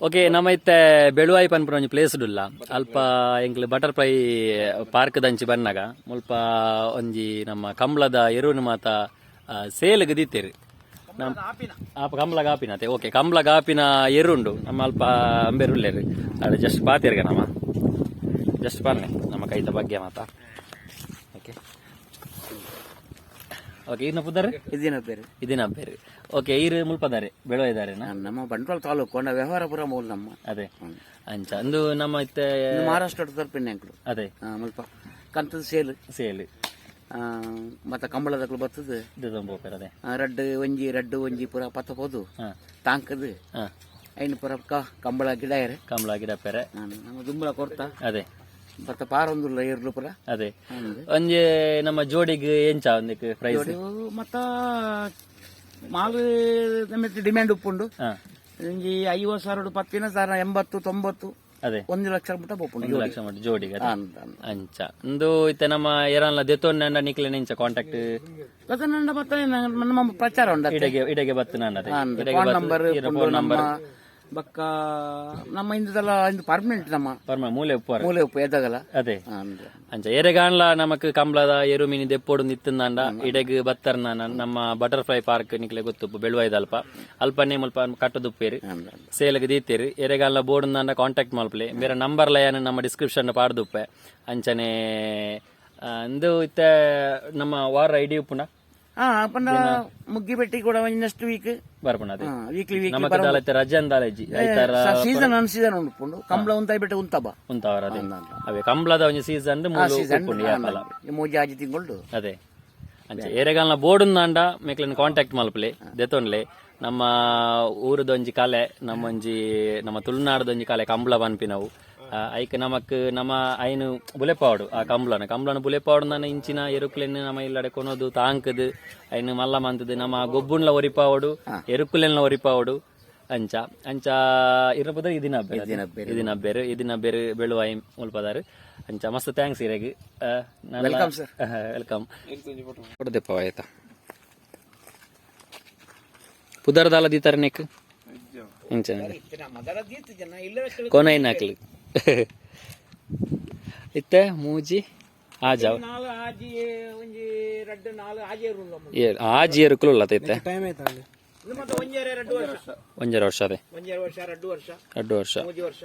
Okay, ನಮ್ಮ ಇತ್ತೆ ಬೆಳುವಾಯಿ ಪನ್ಪುರ ಒಂಜಿ ಪ್ಲೇಸ್ ಡುಲ್ಲ ಅಲ್ಪ ಎಂಕ್ಲ ಬಟರ್ಫ್ಲೈ ಪಾರ್ಕ್ ದಂಚಿ ಬನ್ನಗ ಮುಲ್ಪ ಒಂಜಿ ನಮ್ಮ ಕಂಬ್ಳದ ಎರುವಿನ ಮಾತ ಸೇಲ್ ದಿತ್ತೇರಿ ನಮ್ ಆಪ ಕಂಬ್ಳ ಗಾಪಿನತೆ ಓಕೆ ಕಂಬ್ಳ ಗಾಪಿನ ಎರುಂಡು. ನಮ್ಮ ಅಲ್ಪ ಅಂಬೆರುಲ್ಲೇರಿ ಅದು ಜಸ್ಟ್ ಪಾತಿರ್ಗ ನಮ್ಮ. ಜಸ್ಟ್ ಬನ್ನಿ ನಮ್ಮ ಕೈತ ಬಗ್ಗೆ ಮಾತ. ಓಕೆ. ಓಕೆ ಇನ್ನು ಪುದರ್? ಇದಿನ ಬೇರೆ ಇದಿನ ಬೇರೆ ಓಕೆ ಈರು ಮುಲ್ಪದಾರೆ ಬೆಳುವ ಇದಾರೆನಾ ನಮ್ಮ ಬಂಟ್ವಾಳ ತಾಲೂಕು ಕೊಂಡ ವ್ಯವಹಾರಪುರ ಮೂಲ ನಮ್ಮ. ಅದೇ. ಅಂಚ ಅಂದು ನಮ್ಮ ಇತ್ತೆ ಮಹಾರಾಷ್ಟ್ರ ತರ್ಪಿನ ಅಂಕಲು ಅದೇ. ಮುಲ್ಪ ಕಂತದ ಸೇಲ್. ಸೇಲ್. ಮತ್ತೆ ಕಂಬಳದಕ್ಲು ಬರ್ತದ. ಅದೇ. ರಡ್ಡು ಒಂಜಿ ರಡ್ಡು ಒಂಜಿ ಪುರ ಪತ್ತ ಹೋದು ಹಾ. ತಾಂಕದು. ಐನು ಪುರ ಕಂಬಳ ಗಿಡ ಕಂಬಳ ಗಿಡ ಪೆರೆ. ನಮ್ಮ ದುಂಬಳ ಕೊರ್ತ. ಅದೇ. ಮತ್ತ ಪಾರೊಂದುಲ್ಲ ಇರ್ಲು ಪುರ? ಅದೇ. ಒಂಜಿ ನಮ್ಮ ಜೋಡಿಗೆ ಎಂಚ ಒಂದಕ್ಕೆ ಪ್ರೈಸ್ ಮತ್ತ ಮಾಲು ನಮ್ಮ ಡಿಮ್ಯಾಂಡ್ ಉಪ್ಪುಂಡು. ಒಂಜಿ ಐವತ್ತು ಸಾವಿರ ಪತ್ತಿನ ಸಾವಿರ ಎಂಬತ್ತು ತೊಂಬತ್ತು ಅದೇ. ಒಂದು ಲಕ್ಷ ಮಟ್ಟ ಬಪ್ಪುಂಡು ಒಂದು ಲಕ್ಷ ಮಟ್ಟ ಜೋಡಿಗೆ. ಅಂಚ. ಇಂದು ಇತ್ತೆ ನಮ್ಮ ಏರಲ್ಲ ದೆತ್ತೊನ್ನ ನಿಕ್ಲೆ ನಿಂಚ ಕಾಂಟ್ಯಾಕ್ಟ್ ಬತ್ತ ನಮ್ಮ ಪ್ರಚಾರ ಉಂಡು ಇಡೆಗೆ ಇಡೆಗೆ ಬತ್ತು ಫೋನ್ ನಂಬರ್ ಫೋನ್ ನಂಬರ್ ಬಕ್ಕ ನಮ್ಮ ಇಂದದಲ್ಲ ಇಂದು ಪರ್ಮನೆಂಟ್ ನಮ್ಮ. ಪರ್ಮ ಮೂಲೆ ಉಪ್ಪು ಮೂಲೆ ಉಪ್ಪು ಎದ್ದಾಗಲ್ಲ. ಅದೇ. ಅಂಚ ಎರೆಗಾಣ್ಲ ನಮಕ್ ಕಂಬ್ಳದ ಎರು ಮೀನಿ ದೆಪ್ಪೋಡು ನಿತ್ತಂದಾಂಡ ಇಡೆಗ್ ಬತ್ತರ್ನ ನಮ್ಮ ಬಟರ್ಫ್ಲೈ ಪಾರ್ಕ್ ನಿಕ್ಲೆ ಗೊತ್ತುಪ್ಪು ಅಲ್ಪ. ಅಲ್ಪನೆ ಮುಲ್ಪ ಕಟ್ಟದುಪ್ಪೇರಿ. ಸೇಲಗ್ ದೀತೇರಿ. ಎರೆಗಾಣ್ಲ ಎರೆಗಾಲ ಬೋರ್ಡ್ ನಂದ ಕಾಂಟ್ಯಾಕ್ಟ್ ಮಲ್ಪಲೆ ಬೇರೆ ನಂಬರ್ ಲಯನ ನಮ್ಮ ಡಿಸ್ಕ್ರಿಪ್ಷನ್ ಪಾಡ್ದುಪ್ಪೆ. ಅಂಚನೆ ಇಂದು ಇತ್ತೆ ನಮ್ಮ ವಾರ ಐಡಿ ಉಪ್ಪುನ. ಪಂಡ ಮುಗ್ಗಿ ಬೆಟ್ಟಿ ಕೂಡ ನೆಕ್ಸ್ಟ್ ವೀಕ್ ಬರ್ಪುಣ ಅದೇ. ವೀಕ್ಲಿ ವೀಕ್ ನಮಕ್ ದಾಲೈತೆ ರಜೆ ಅಂದಾಲಜಿ ಐತಾರ ಸೀಸನ್ ಅನ್ ಸೀಸನ್ ಉಂಟು ಕಂಬಳ ಉಂತಾಯಿ ಬೆಟ್ಟ ಉಂತಬ ಉಂತವರ ಅದೇ. ಅವೇ ಕಂಬ್ಳದ ಒಂಜಿ ಸೀಸನ್ ಮೂಲು ಉಪ್ಪುಂಡು ಯಾಪಲ ಮೂಜಿ ಆಜಿ ತಿಂಗಳು ಅದೇ. ಅಂಚೆ ಏರೆಗಾಲ್ನ ಬೋರ್ಡ್ ಮೇಕ್ಲೆನ್ ಕಾಂಟ್ಯಾಕ್ಟ್ ಮಲ್ಪಲೆ ದೆತೊಂಡ್ಲೆ ನಮ್ಮ ಊರದೊಂಜಿ ಕಲೆ ನಮ್ಮೊಂಜಿ ನಮ್ಮ ತುಳುನಾಡದೊಂಜಿ ಕಲೆ ಕಂಬ್ಳ ಬನ್ಪಿ ಆ, ಐಕ್ ನಮಕ್ ನಮ್ಮ ಐನು ಬುಲೆಪಾವಡು ಆ ಕಂಬ್ಳನ. ಕಂಬ್ಳನ ಬುಲೆಪಾವಡು ನನ್ನ ಇಂಚಿನ ಎರುಕುಲೆನ್ ನಮ್ಮ ಇಲ್ಲಡೆ ಕೊನೋದು ತಾಂಕದು ಐನು ಮಲ್ಲ ಮಂತದು ನಮ್ಮ ಗೊಬ್ಬುಣ್ಲ ಒರಿಪಾವಡು ಎರುಕುಲೆನ್ಲ ಒರಿಪಾವಡು ಅಂಚ. ಅಂಚ ಇರಬಹುದು ಇದಿನ ಬೇರೆ ಇದಿನ ಬೇರೆ. ಇದಿನ ಬೇರೆ ಇದಿನ ಬೇರೆ ಬೆಳುವ ಮುಲ್ಪದಾರು. ಅಂಚ ಮಸ್ತ್ ಥ್ಯಾಂಕ್ಸ್ ಇರಗಿ. ವೆಲ್ಕಮ್ ಸರ್ ವೆಲ್ಕಮ್ ಕೊಡದೆಪ್ಪ ಆಯ್ತಾ ಪುದರ್ದಾಲ ದೀತಾರ ನೆಕ್? ಇಂಚ. ಕೊನೆ ನಾಕ್ಲಿ ಇತ್ತೆ ಮೂಜಿ ಆಜಾವ್ ನಾಲ್ ಆಜಿ ಒಂಜಿ ರಡ್ಡು ನಾಲ್ ಆಜಿ ಇರುಲ್ಲ ಏ ಆಜಿ ಎರುಕುಲ್ಲ ಇತ್ತೆ? ಟೈಮ್ ಆಯ್ತಾ ಮತ್ತೆ ಒಂಜೇರೆ ಎರಡು ವರ್ಷ? ಅದೇ. ವರ್ಷ ಎರಡು ವರ್ಷ. ಎರಡು ವರ್ಷ. ಮೂಜಿ ವರ್ಷ.